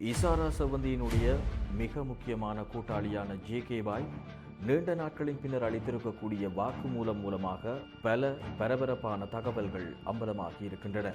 இசாரா செவந்தியினுடைய மிக முக்கியமான கூட்டாளியான J K பாய் நீண்ட நாட்களின் பின்னர் அளித்திருக்கக்கூடிய வாக்குமூலம் மூலமாக பல பரபரப்பான தகவல்கள் அம்பலமாகி இருக்கின்றன.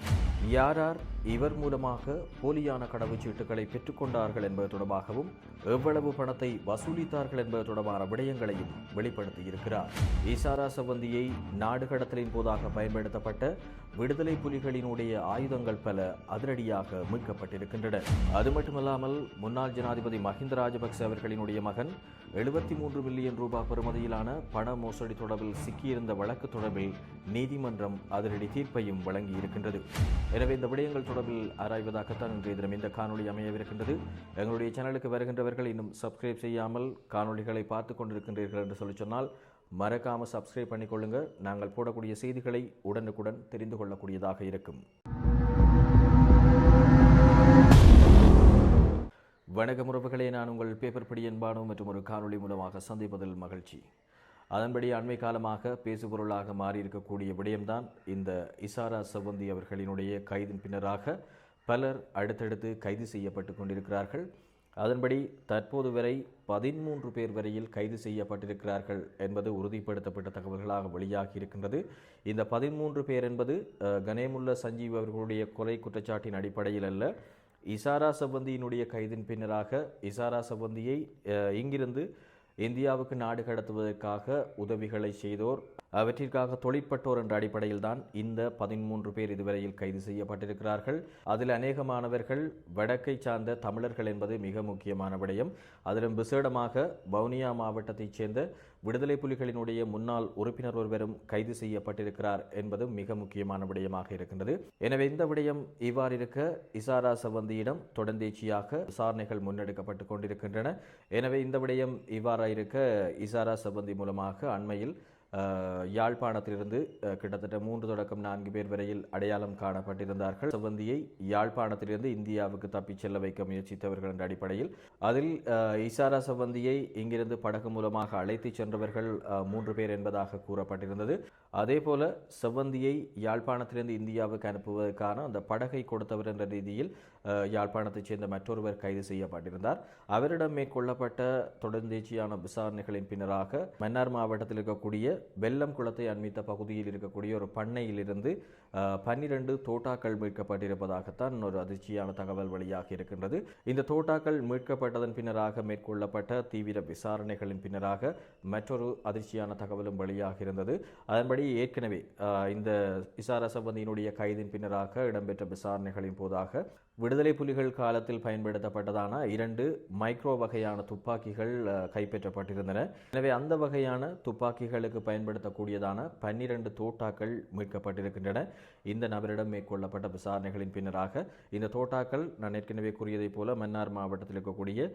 யார் யார் இவர் மூலமாக போலியான கடவுச்சீட்டுகளை பெற்றுக்கொண்டார்கள் என்பது தொடர்பாகவும் எவ்வளவு பணத்தை வசூலித்தார்கள் என்பது தொடர்பான விடயங்களையும் வெளிப்படுத்தி இருக்கிறார். ஈசாரா சவந்தியை நாடு கடத்தலின் போதாக பயன்படுத்தப்பட்ட விடுதலை புலிகளினுடைய ஆயுதங்கள் பல அதிரடியாக மீட்கப்பட்டிருக்கின்றன. அது மட்டுமல்லாமல் முன்னாள் ஜனாதிபதி மஹிந்த ராஜபக்ச அவர்களினுடைய மகன் எழுபத்தி மூன்று மில்லியன் ரூபாய் பெறுமதியிலான பண மோசடி தொடர்பில் சிக்கியிருந்த வழக்கு தொடர்பில் நீதிமன்றம் அதிரடி தீர்ப்பையும் வழங்கி இருக்கின்றது எனவே இந்த விடயங்கள் தொடர்பில் ஆராய்வதாகத்தான் இன்றைய தினம் இந்த காணொளி அமையவிருக்கின்றது. எங்களுடைய சேனலுக்கு வருகின்றவர்கள் இன்னும் சப்ஸ்கிரைப் செய்யாமல் காணொளிகளை பார்த்து கொண்டிருக்கின்றீர்கள் என்று சொல்லி சொன்னால் மறக்காமல் சப்ஸ்கிரைப் பண்ணிக்கொள்ளுங்கள் நாங்கள் போடக்கூடிய செய்திகளை உடனுக்குடன் தெரிந்து கொள்ளக்கூடியதாக இருக்கும். வணக்கம் உறவுகளே நான் உங்கள் பேப்பர் படி என்பானோ மற்றும் ஒரு காணொளி மூலமாக சந்திப்பதில் மகிழ்ச்சி. அதன்படி அண்மை காலமாக பேசுபொருளாக மாறியிருக்கக்கூடிய விடயம்தான் இந்த இசாரா சவந்தி அவர்களினுடைய கைதின் பின்னராக பலர் அடுத்தடுத்து கைது செய்யப்பட்டு கொண்டிருக்கிறார்கள். அதன்படி தற்போது வரை பதிமூன்று பேர் வரையில் கைது செய்யப்பட்டிருக்கிறார்கள் என்பது உறுதிப்படுத்தப்பட்ட தகவல்களாக வெளியாகி இருக்கின்றது இந்த பதிமூன்று பேர் என்பது கனேமுல்ல சஞ்சீவ் அவர்களுடைய கொலை குற்றச்சாட்டின் அடிப்படையில் அல்ல. இசாரா சபந்தியினுடைய கைதின் பின்னராக இசாரா சபந்தியை இங்கிருந்து இந்தியாவுக்கு நாடு கடத்துவதற்காக உதவிகளை செய்தோர். அவற்றிற்காக தொழிற்பட்டோர் என்ற அடிப்படையில் தான் இந்த பதிமூன்று பேர் இதுவரையில் கைது செய்யப்பட்டிருக்கிறார்கள். அதில் அநேக மாணவர்கள் வடக்கை சார்ந்த தமிழர்கள் என்பது மிக முக்கியமான விடயம். அதிலும் விசேடமாக வவுனியா மாவட்டத்தைச் சேர்ந்த விடுதலை புலிகளினுடைய முன்னாள் உறுப்பினர் ஒருவரும் கைது செய்யப்பட்டிருக்கிறார் என்பதும் மிக முக்கியமான விடயமாக இருக்கின்றது. எனவே இந்த விடயம் இவ்வாறு இருக்க இசாரா சவந்தியிடம் தொடர்ந்தேச்சியாக விசாரணைகள் முன்னெடுக்கப்பட்டு கொண்டிருக்கின்றன. எனவே இந்த விடயம் இவ்வாறு இருக்க இசாரா சவந்தி மூலமாக அண்மையில் யாழ்ப்பாணத்திலிருந்து கிட்டத்தட்ட மூன்று தொடக்கம் நான்கு பேர் வரையில் அடையாளம் காணப்பட்டிருந்தார்கள். செவந்தியை யாழ்ப்பாணத்திலிருந்து இந்தியாவுக்கு தப்பிச் செல்ல வைக்க முயற்சித்தவர்கள் என்ற அடிப்படையில் அதில் இசாரா செவந்தியை இங்கிருந்து படகு மூலமாக அழைத்து சென்றவர்கள் மூன்று பேர் என்பதாக கூறப்பட்டிருந்தது. அதே போல செவ்வந்தியை யாழ்ப்பாணத்திலிருந்து இந்தியாவுக்கு அனுப்புவதற்கான அந்த படகை கொடுத்தவர் என்ற ரீதியில் யாழ்ப்பாணத்தைச் சேர்ந்த மற்றொருவர் கைது செய்யப்பட்டிருந்தார். அவரிடம் மேற்கொள்ளப்பட்ட தொடர்ந்தேச்சியான விசாரணைகளின் பின்னராக மன்னார் மாவட்டத்தில் இருக்கக்கூடிய வெள்ளம் குளத்தை அண்மித்த பகுதியில் இருக்கக்கூடிய ஒரு பண்ணையிலிருந்து பன்னிரண்டு தோட்டாக்கள் மீட்கப்பட்டிருப்பதாகத்தான் ஒரு அதிர்ச்சியான தகவல் வழியாக இருக்கின்றது. இந்த தோட்டாக்கள் மீட்கப்பட்டதன் பின்னராக மேற்கொள்ளப்பட்ட தீவிர விசாரணைகளின் பின்னராக மற்றொரு அதிர்ச்சியான தகவலும் வெளியாக இருந்தது. அதன்படி ஏற்கனவே இந்த இசாரா சம்பந்தியினுடைய கைதின் பின்னராக இடம்பெற்ற விசாரணைகளின் போதாக விடுதலை புலிகள் காலத்தில் பயன்படுத்தப்பட்டதான இரண்டு மைக்ரோ வகையான துப்பாக்கிகள் கைப்பற்றப்பட்டிருந்தன. எனவே அந்த வகையான துப்பாக்கிகளுக்கு பயன்படுத்தக்கூடியதான பன்னிரண்டு தோட்டாக்கள் மீட்கப்பட்டிருக்கின்றன. இந்த நபரிடம் மேற்கொள்ளப்பட்ட விசாரணைகளின் பின்னராக இந்த தோட்டாக்கள் நான் ஏற்கனவே கூறியதைப் போல மன்னார் மாவட்டத்தில் இருக்கக்கூடிய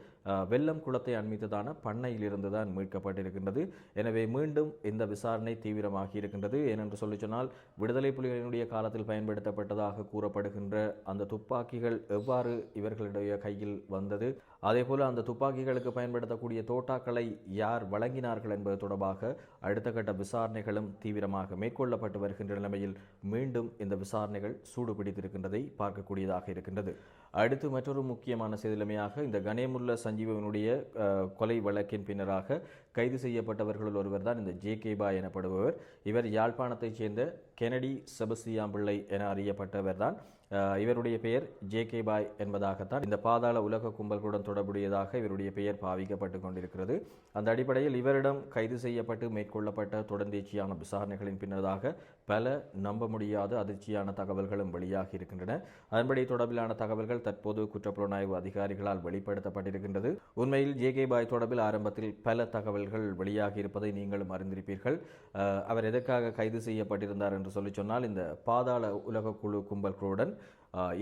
வெள்ளம் குளத்தை அண்மித்ததான பண்ணையிலிருந்து தான் மீட்கப்பட்டிருக்கின்றது. எனவே மீண்டும் இந்த விசாரணை தீவிரமாகி இருக்கின்றது. ஏனென்று சொல்லி சொன்னால் விடுதலை புலிகளினுடைய காலத்தில் பயன்படுத்தப்பட்டதாக கூறப்படுகின்ற அந்த துப்பாக்கிகள் எவ்வாறு இவர்களுடைய கையில் வந்தது? அதேபோல அந்த துப்பாக்கிகளுக்கு பயன்படுத்தக்கூடிய தோட்டாக்களை யார் வழங்கினார்கள் என்பது தொடர்பாக அடுத்த கட்ட விசாரணைகளும் தீவிரமாக மேற்கொள்ளப்பட்டு வருகின்ற நிலைமையில் மீண்டும் இந்த விசாரணைகள் சூடு பிடித்திருக்கின்றதை பார்க்கக்கூடியதாக இருக்கின்றது. அடுத்து மற்றொரு முக்கியமான செய்திலமையாக இந்த கணேமுல்ல சஞ்சீவனுடைய கொலை வழக்கின் பின்னராக கைது செய்யப்பட்டவர்களுள் ஒருவர் தான் இந்த ஜே கே பாய் எனப்படுபவர். இவர் யாழ்ப்பாணத்தைச் சேர்ந்த கெனடி செபஸ்தியாம்பிள்ளை என அறியப்பட்டவர் தான். இவருடைய பெயர் ஜே கே பாய் என்பதாகத்தான் இந்த பாதாள உலக கும்பல்களுடன் தொடர்புடையதாக இவருடைய பெயர் பாவிக்கப்பட்டு கொண்டிருக்கிறது. அந்த அடிப்படையில் இவரிடம் கைது செய்யப்பட்டு மேற்கொள்ளப்பட்ட தொடர்ந்தீச்சியான விசாரணைகளின் பின்னதாக பல நம்ப முடியாத அதிர்ச்சியான தகவல்களும் வெளியாகி இருக்கின்றன. அதன்படி தொடர்பிலான தகவல்கள் தற்போது குற்றப்புலனாய்வு அதிகாரிகளால் வெளிப்படுத்தப்பட்டிருக்கின்றது. உண்மையில் ஜே கே பாய் தொடர்பில் ஆரம்பத்தில் பல தகவல்கள் வெளியாகி இருப்பதை நீங்களும் அறிந்திருப்பீர்கள். அவர் எதற்காக கைது செய்யப்பட்டிருந்தார் என்று சொல்லி சொன்னால் இந்த பாதாள உலக குழு கும்பல்களுடன்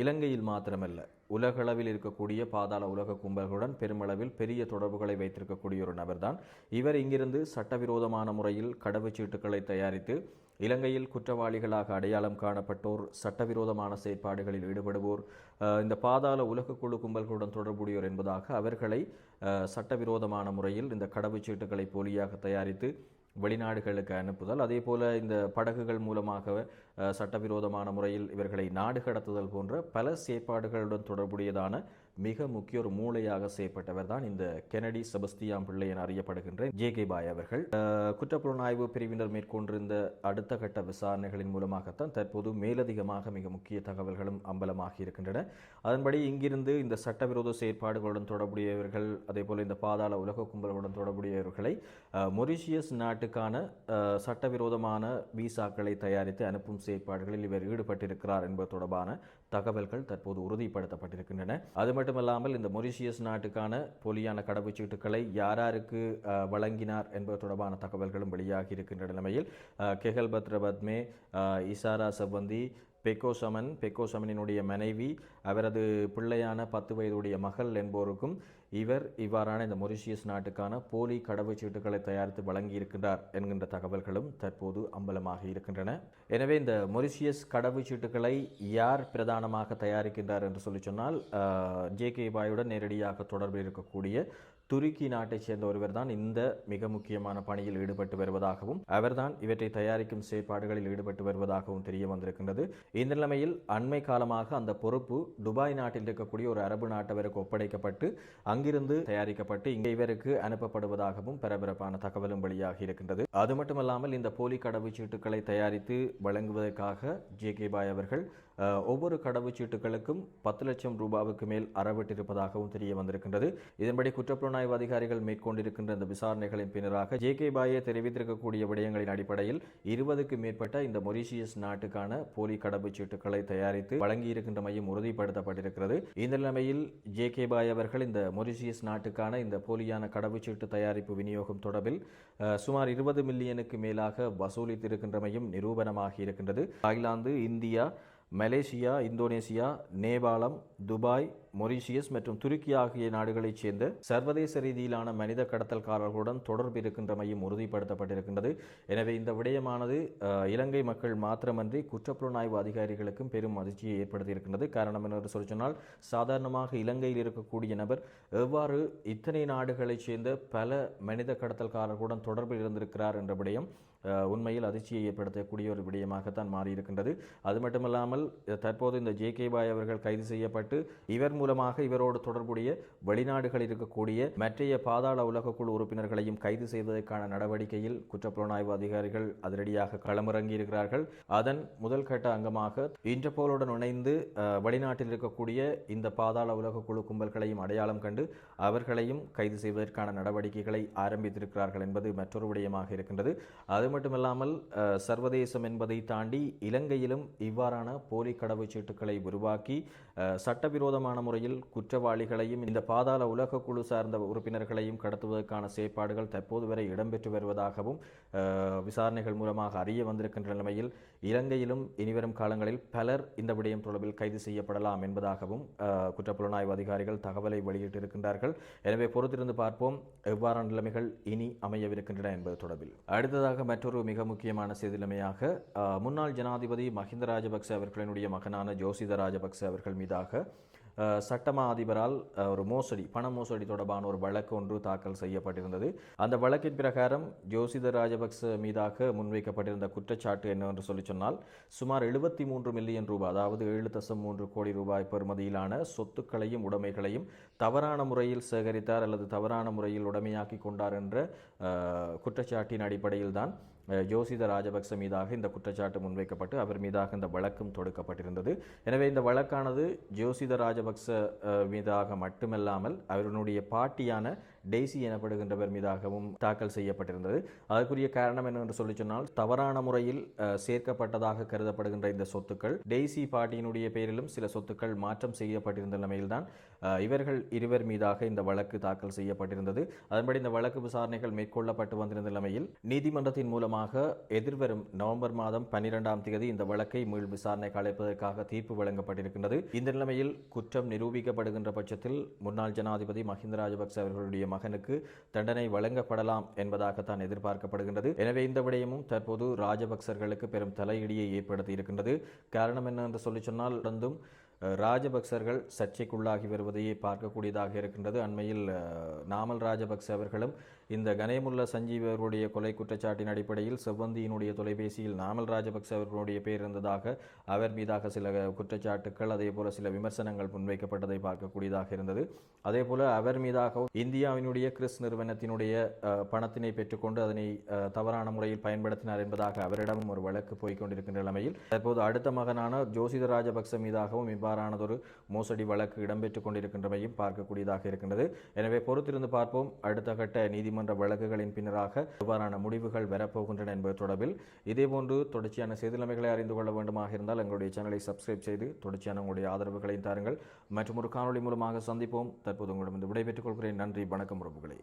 இலங்கையில் மாத்திரமல்ல உலகளவில் இருக்கக்கூடிய பாதாள உலக கும்பல்களுடன் பெருமளவில் பெரிய தொடர்புகளை வைத்திருக்கக்கூடிய ஒரு நபர்தான். இவர் இங்கிருந்து சட்டவிரோதமான முறையில் கடவுச்சீட்டுகளை தயாரித்து இலங்கையில் குற்றவாளிகளாக அடையாளம் காணப்பட்டோர் சட்டவிரோதமான செயற்பாடுகளில் ஈடுபடுவோர் இந்த பாதாள உலக குழு கும்பல்களுடன் தொடர்புடையோர் என்பதாக அவர்களை சட்டவிரோதமான முறையில் இந்த கடவுச்சீட்டுகளை போலியாக தயாரித்து வெளிநாடுகளுக்கு அனுப்புதல். அதே போல் இந்த படகுகள் மூலமாக சட்டவிரோதமான முறையில் இவர்களை நாடு கடத்துதல் போன்ற பல செயற்பாடுகளுடன் தொடர்புடையதான மிக முக்கிய ஒரு மூளையாக செய்யப்பட்டவர் தான் இந்த கெனடி செபஸ்தியாம் பிள்ளை என அறியப்படுகின்ற ஜே கே பாய் அவர்கள். குற்றப்புலனாய்வு பிரிவினர் மேற்கொண்டிருந்த அடுத்த கட்ட விசாரணைகளின் மூலமாகத்தான் தற்போது மேலதிகமாக மிக முக்கிய தகவல்களும் அம்பலமாகி இருக்கின்றன. அதன்படி இங்கிருந்து இந்த சட்டவிரோத செயற்பாடுகளுடன் தொடர்புடையவர்கள் அதே போல இந்த பாதாள உலக கும்பலுடன் தொடர்புடையவர்களை மொரிஷியஸ் நாட்டு அஹ், சட்டவிரோதமான விசாக்களை தயாரித்து அனுப்பும் செயற்பாடுகளில் இவர் ஈடுபட்டிருக்கிறார் என்பது தொடர்பான தகவல்கள் தற்போது உறுதிப்படுத்தப்பட்டிருக்கின்றன. அது மட்டுமல்லாமல் இந்த மொரிஷியஸ் நாட்டுக்கான போலியான கடவுச்சீட்டுகளை யாராருக்கு வழங்கினார் என்பது தொடர்பான தகவல்களும் வெளியாகி இருக்கின்ற நிலைமையில் கெஹல் பத்ரபத்மே இசாரா சவந்தி பெக்கோ சமன் பெக்கோ சமனினுடைய மனைவி அவரது பிள்ளையான பத்து வயதுடைய மகள் என்போருக்கும் இவர் இவ்வாறான இந்த மொரிஷியஸ் நாட்டுக்கான போலி கடவுச்சீட்டுகளை தயாரித்து வழங்கியிருக்கின்றார் என்கின்ற தகவல்களும் தற்போது அம்பலமாக இருக்கின்றன. எனவே இந்த மொரிஷியஸ் கடவுச்சீட்டுகளை யார் பிரதானமாக தயாரிக்கின்றார் என்று சொல்லி சொன்னால் ஜே கே பாயுடன் நேரடியாக தொடர்பில் இருக்கக்கூடிய துருக்கி நாட்டைச் சேர்ந்த ஒருவர் தான் இந்த மிக முக்கியமான பணியில் ஈடுபட்டு வருவதாகவும் அவர்தான் இவற்றை தயாரிக்கும் செயற்பாடுகளில் ஈடுபட்டு வருவதாகவும் தெரிய வந்திருக்கின்றது. இந்த நிலைமையில் அண்மை காலமாக அந்த பொறுப்பு துபாய் நாட்டில் இருக்கக்கூடிய ஒரு அரபு நாட்டவருக்கு ஒப்படைக்கப்பட்டு அங்கு அங்கிருந்து தயாரிக்கப்பட்டு இங்கே இவருக்கு அனுப்பப்படுவதாகவும் பரபரப்பான தகவலும் வெளியாகி இருக்கின்றது. அது மட்டுமல்லாமல் இந்த போலி கடவுச்சீட்டுகளை தயாரித்து வழங்குவதற்காக ஜே கே பாய் அவர்கள் ஒவ்வொரு கடவுச்சீட்டுகளுக்கும் பத்து லட்சம் ரூபாவுக்கு மேல் அறவிட்டிருப்பதாகவும் தெரிய வந்திருக்கின்றது. இதன்படி குற்றப்புலனாய்வு அதிகாரிகள் மேற்கொண்டிருக்கின்ற இந்த விசாரணைகளின் பின்னராக ஜே கே பாயே தெரிவித்திருக்கக்கூடிய விடயங்களின் அடிப்படையில் இருபதுக்கு மேற்பட்ட இந்த மொரிஷியஸ் நாட்டுக்கான போலி கடவுச்சீட்டுகளை தயாரித்து வழங்கியிருக்கின்றமையும் உறுதிப்படுத்தப்பட்டிருக்கிறது. இந்த நிலைமையில் ஜே கே பாய் அவர்கள் இந்த மொரிஷியஸ் நாட்டுக்கான இந்த போலியான கடவுச்சீட்டு தயாரிப்பு விநியோகம் தொடர்பில் அஹ், சுமார் இருபது மில்லியனுக்கு மேலாக வசூலித்திருக்கின்றமையும் நிரூபணமாகி இருக்கின்றது Thailand India Malaysia Indonesia Nepal Dubai Mauritius மற்றும் துருக்கி ஆகிய நாடுகளைச் சேர்ந்த சர்வதேச ரீதியிலான மனித கடத்தல்காரர்களுடன் தொடர்பு இருக்கின்றமையும் உறுதிப்படுத்தப்பட்டிருக்கின்றது. எனவே இந்த விடயமானது இலங்கை மக்கள் மாத்திரமன்றி குற்றப்புலனாய்வு அதிகாரிகளுக்கும் பெரும் அதிர்ச்சியை ஏற்படுத்தியிருக்கின்றது. காரணம் என்று சொல்லி சொன்னால் சாதாரணமாக இலங்கையில் இருக்கக்கூடிய நபர் எவ்வாறு இத்தனை நாடுகளைச் சேர்ந்த பல மனித கடத்தல்காரர்களுடன் தொடர்பில் இருந்திருக்கிறார் என்ற விடயம் உண்மையில் அதிர்ச்சியை ஏற்படுத்தக்கூடிய ஒரு விடயமாகத்தான் மாறியிருக்கின்றது. அது மட்டுமல்லாமல் தற்போது இந்த ஜே கே பாய் அவர்கள் கைது செய்யப்பட்டு இவர் மூலமாக இவரோடு தொடர்புடைய வெளிநாடுகளில் இருக்கக்கூடிய மற்றைய பாதாள உலகக்குழு உறுப்பினர்களையும் கைது செய்வதற்கான நடவடிக்கையில் குற்றப்புலனாய்வு அதிகாரிகள் அதிரடியாக களமிறங்கி இருக்கிறார்கள் அதன் முதல் கட்ட அங்கமாக இன்டர்போலுடன் இணைந்து வெளிநாட்டில் இருக்கக்கூடிய இந்த பாதாள உலகக்குழு கும்பல்களையும் அடையாளம் கண்டு அவர்களையும் கைது செய்வதற்கான நடவடிக்கைகளை ஆரம்பித்திருக்கிறார்கள் என்பது மற்றொரு விடயமாக இருக்கின்றது. அது மட்டுமல்லாமல் சர்வதேசம் என்பதை தாண்டி இலங்கையிலும் இவ்வாறான போலி கடவுச்சீட்டுகளை உருவாக்கி சட்டவிரோதமான முறையில் குற்றவாளிகளையும் இந்த பாதாள உலக குழு சார்ந்த உறுப்பினர்களையும் கடத்துவதற்கான செயற்பாடுகள் தற்போது வரை இடம்பெற்று வருவதாகவும் விசாரணைகள் மூலமாக அறிய வந்திருக்கின்ற நிலைமையில் இலங்கையிலும் இனிவரும் காலங்களில் பலர் இந்த விடயம் தொடர்பில் கைது செய்யப்படலாம் என்பதாகவும் குற்றப்புலனாய்வு அதிகாரிகள் தகவலை வெளியிட்டிருக்கின்றார்கள். எனவே பொறுத்திருந்து பார்ப்போம் எவ்வாறான நிலைமைகள் இனி அமையவிருக்கின்றன என்பது தொடர்பில். அடுத்ததாக மற்றொரு மிக முக்கியமான செய்திலைமையாக முன்னாள் ஜனாதிபதி மஹிந்த ராஜபக்ச அவர்களினுடைய மகனான ஜோசித ராஜபக்ச அவர்கள் மீதாக சட்டமா அதிபரால் ஒரு மோசடி பண மோசடி தொடர்பான ஒரு வழக்கு ஒன்று தாக்கல் செய்யப்பட்டிருந்தது. அந்த வழக்கின் பிரகாரம் ஜோசித ராஜபக்ச மீதாக முன்வைக்கப்பட்டிருந்த குற்றச்சாட்டு என்னவென்று சொல்லி சொன்னால் சுமார் எழுபத்தி மூன்று மில்லியன் ரூபாய் அதாவது ஏழு தசம் மூன்று கோடி ரூபாய் பெறுமதியிலான சொத்துக்களையும் உடைமைகளையும் தவறான முறையில் சேகரித்தார் அல்லது தவறான முறையில் உடைமையாக்கி கொண்டார் என்ற குற்றச்சாட்டின் அடிப்படையில் தான் ஜோசித ராஜபக்ச மீதாக இந்த குற்றச்சாட்டு முன்வைக்கப்பட்டு அவர் மீதாக இந்த வழக்கும் தொடுக்கப்பட்டிருந்தது. எனவே இந்த வழக்கானது ஜோசித ராஜபக்ச மீதாக மட்டுமல்லாமல் அவருடைய பாட்டியான டெய்சி எனப்படுகின்றவர் மீதாகவும் தாக்கல் செய்யப்பட்டிருந்தது. அதற்குரிய காரணம் என்னவென்று சொல்லி சொன்னால் தவறான முறையில் சேர்க்கப்பட்டதாக கருதப்படுகின்ற இந்த சொத்துக்கள் டெய்சி பாட்டியினுடைய பெயரிலும் சில சொத்துக்கள் மாற்றம் செய்யப்பட்டிருந்த நிலையில்தான் இவர்கள் இருவர் மீதாக இந்த வழக்கு தாக்கல் செய்யப்பட்டிருந்தது. அதன்படி இந்த வழக்கு விசாரணைகள் மேற்கொள்ளப்பட்டு வந்திருந்த நிலைமையில் நீதிமன்றத்தின் மூலமாக எதிர்வரும் நவம்பர் மாதம் பன்னிரெண்டாம் தேதி இந்த வழக்கை மீள் விசாரணைக்கு அழைப்பதற்காக தீர்ப்பு வழங்கப்பட்டிருக்கின்றது. இந்த நிலைமையில் குற்றம் நிரூபிக்கப்படுகின்ற பட்சத்தில் முன்னாள் ஜனாதிபதி மஹிந்த ராஜபக்ச அவர்களுடைய மகனுக்கு தண்டனை வழங்கப்படலாம் என்பதாகத்தான் எதிர்பார்க்கப்படுகின்றது. எனவே இந்த விடயமும் தற்போது ராஜபக்சர்களுக்கு பெரும் தலையீடியை ஏற்படுத்தி இருக்கின்றது காரணம் என்ன என்று சொல்லி சொன்னால் தொடர்ந்தும் ராஜபக்சர்கள் சர்ச்சைக்குள்ளாகி வருவதையே பார்க்கக்கூடியதாக இருக்கின்றது. அண்மையில் நாமல் ராஜபக்ச அவர்களும் இந்த கனேமுல்ல சஞ்சீவ் அவர்களுடைய கொலை குற்றச்சாட்டின் அடிப்படையில் செவ்வந்தியினுடைய தொலைபேசியில் நாமல் ராஜபக்ச அவர்களுடைய பேர் இருந்ததாக அவர் மீதாக சில குற்றச்சாட்டுக்கள் அதே போல சில விமர்சனங்கள் முன்வைக்கப்பட்டதை பார்க்கக்கூடியதாக இருந்தது. அதே போல அவர் மீதாக இந்தியாவினுடைய கிறிஸ் நிறுவனத்தினுடைய பணத்தினை பெற்றுக்கொண்டு அதனை அஹ், தவறான முறையில் பயன்படுத்தினார் என்பதாக அவரிடமும் ஒரு வழக்கு போய்கொண்டிருக்கின்ற நிலைமையில் தற்போது அடுத்த மகனான ஜோசித ராஜபக்ச மீதாகவும் இவ்வாறானதொரு மோசடி வழக்கு இடம்பெற்றுக் கொண்டிருக்கின்றமையும் பார்க்கக்கூடியதாக இருக்கின்றது. எனவே பொறுத்திருந்து பார்ப்போம். அடுத்த கட்ட நீதிமன்ற வழக்குகளின் பின்னராக இவ்வாறான முடிவுகள் வரப்போகின்றன என்பது தொடர்பில் இதேபோன்று தொடர்ச்சியான செய்திலமைகளை அறிந்து கொள்ள வேண்டுமாக இருந்தால் எங்களுடைய சேனலை சப்ஸ்கிரைப் செய்து தொடர்ச்சியான உங்களுடைய ஆதரவுகளையும் தாருங்கள். மற்றும் ஒரு காணொளி மூலமாக சந்திப்போம். தற்போது உங்களிடம் விடைபெற்றுக் கொள்கிறேன். நன்றி. வணக்கம் உறவுகளே.